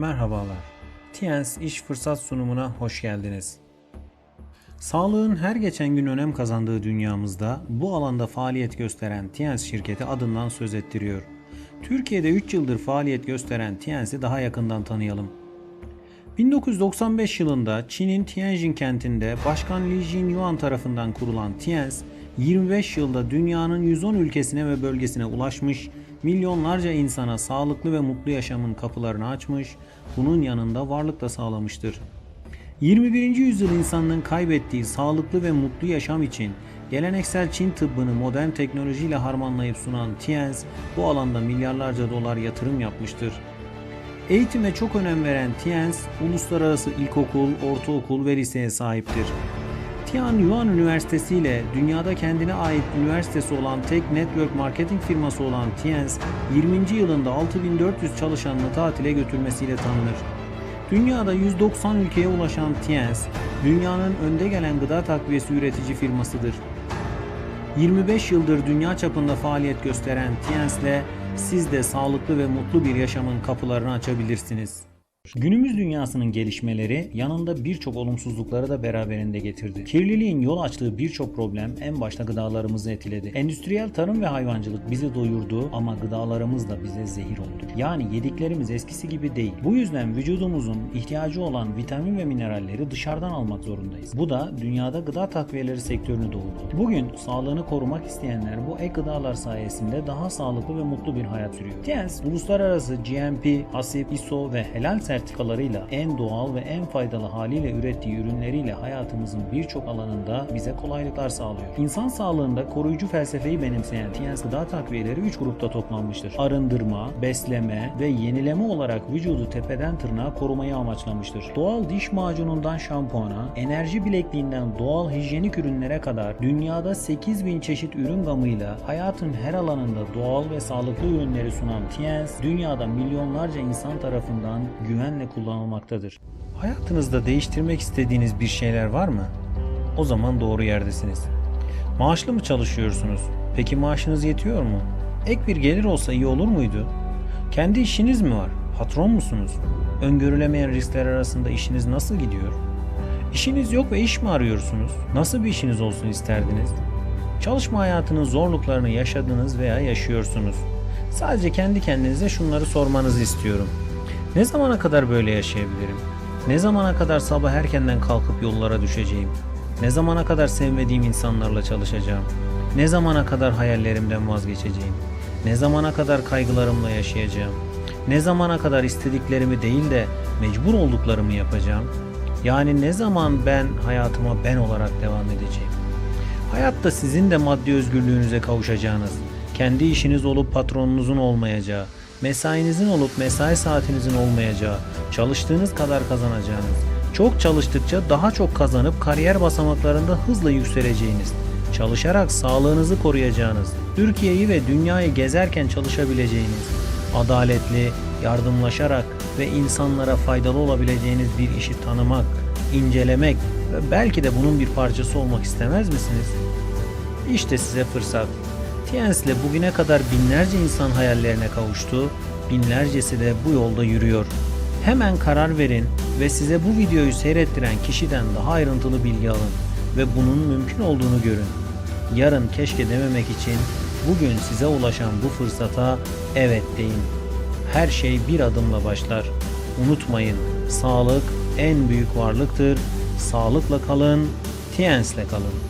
Merhabalar. TIENS iş fırsat sunumuna hoş geldiniz. Sağlığın her geçen gün önem kazandığı dünyamızda bu alanda faaliyet gösteren TIENS şirketi adından söz ettiriyor. Türkiye'de 3 yıldır faaliyet gösteren TIENS'i daha yakından tanıyalım. 1995 yılında Çin'in Tianjin kentinde Başkan Li Jinyuan tarafından kurulan TIENS, 25 yılda dünyanın 110 ülkesine ve bölgesine ulaşmış, milyonlarca insana sağlıklı ve mutlu yaşamın kapılarını açmış, bunun yanında varlık da sağlamıştır. 21. yüzyıl insanlığın kaybettiği sağlıklı ve mutlu yaşam için geleneksel Çin tıbbını modern teknolojiyle harmanlayıp sunan TIENS bu alanda milyarlarca dolar yatırım yapmıştır. Eğitime çok önem veren TIENS, uluslararası ilkokul, ortaokul ve liseye sahiptir. Tianyuan Üniversitesi ile dünyada kendine ait üniversitesi olan tek network marketing firması olan TIENS, 20. yılında 6400 çalışanını tatile götürmesiyle tanınır. Dünyada 190 ülkeye ulaşan TIENS, dünyanın önde gelen gıda takviyesi üretici firmasıdır. 25 yıldır dünya çapında faaliyet gösteren TIENS'le siz de sağlıklı ve mutlu bir yaşamın kapılarını açabilirsiniz. Günümüz dünyasının gelişmeleri yanında birçok olumsuzlukları da beraberinde getirdi. Kirliliğin yol açtığı birçok problem en başta gıdalarımızı etkiledi. Endüstriyel tarım ve hayvancılık bizi doyurdu ama gıdalarımız da bize zehir oldu. Yani yediklerimiz eskisi gibi değil. Bu yüzden vücudumuzun ihtiyacı olan vitamin ve mineralleri dışarıdan almak zorundayız. Bu da dünyada gıda takviyeleri sektörünü doğurdu. Bugün sağlığını korumak isteyenler bu ek gıdalar sayesinde daha sağlıklı ve mutlu bir hayat sürüyor. TIENS, uluslararası GMP, HACCP, ISO ve helal sertifikalarıyla en doğal ve en faydalı haliyle ürettiği ürünleriyle hayatımızın birçok alanında bize kolaylıklar sağlıyor. İnsan sağlığında koruyucu felsefeyi benimseyen TIENS gıda takviyeleri 3 grupta toplanmıştır. Arındırma, besleme ve yenileme olarak vücudu tepeden tırnağa korumayı amaçlamıştır. Doğal diş macunundan şampuana, enerji bilekliğinden doğal hijyenik ürünlere kadar dünyada 8000 çeşit ürün gamıyla hayatın her alanında doğal ve sağlıklı ürünleri sunan TIENS, dünyada milyonlarca insan tarafından güvenle kullanılmaktadır. Hayatınızda değiştirmek istediğiniz bir şeyler var mı? O zaman doğru yerdesiniz. Maaşlı mı çalışıyorsunuz? Peki maaşınız yetiyor mu? Ek bir gelir olsa iyi olur muydu? Kendi işiniz mi var? Patron musunuz? Öngörülemeyen riskler arasında işiniz nasıl gidiyor? İşiniz yok ve iş mi arıyorsunuz? Nasıl bir işiniz olsun isterdiniz? Çalışma hayatının zorluklarını yaşadınız veya yaşıyorsunuz. Sadece kendi kendinize şunları sormanızı istiyorum. Ne zamana kadar böyle yaşayabilirim? Ne zamana kadar sabah erkenden kalkıp yollara düşeceğim? Ne zamana kadar sevmediğim insanlarla çalışacağım? Ne zamana kadar hayallerimden vazgeçeceğim? Ne zamana kadar kaygılarımla yaşayacağım? Ne zamana kadar istediklerimi değil de mecbur olduklarımı yapacağım? Yani ne zaman ben hayatıma ben olarak devam edeceğim? Hayatta sizin de maddi özgürlüğünüze kavuşacağınız, kendi işiniz olup patronunuzun olmayacağı, mesainizin olup mesai saatinizin olmayacağı, çalıştığınız kadar kazanacağınız, çok çalıştıkça daha çok kazanıp kariyer basamaklarında hızla yükseleceğiniz, çalışarak sağlığınızı koruyacağınız, Türkiye'yi ve dünyayı gezerken çalışabileceğiniz, adaletli, yardımlaşarak ve insanlara faydalı olabileceğiniz bir işi tanımak, incelemek ve belki de bunun bir parçası olmak istemez misiniz? İşte size fırsat. TIENS bugüne kadar binlerce insan hayallerine kavuştu, binlercesi de bu yolda yürüyor. Hemen karar verin ve size bu videoyu seyrettiren kişiden daha ayrıntılı bilgi alın ve bunun mümkün olduğunu görün. Yarın keşke dememek için bugün size ulaşan bu fırsata evet deyin. Her şey bir adımla başlar. Unutmayın, sağlık en büyük varlıktır. Sağlıkla kalın, TIENS'le kalın.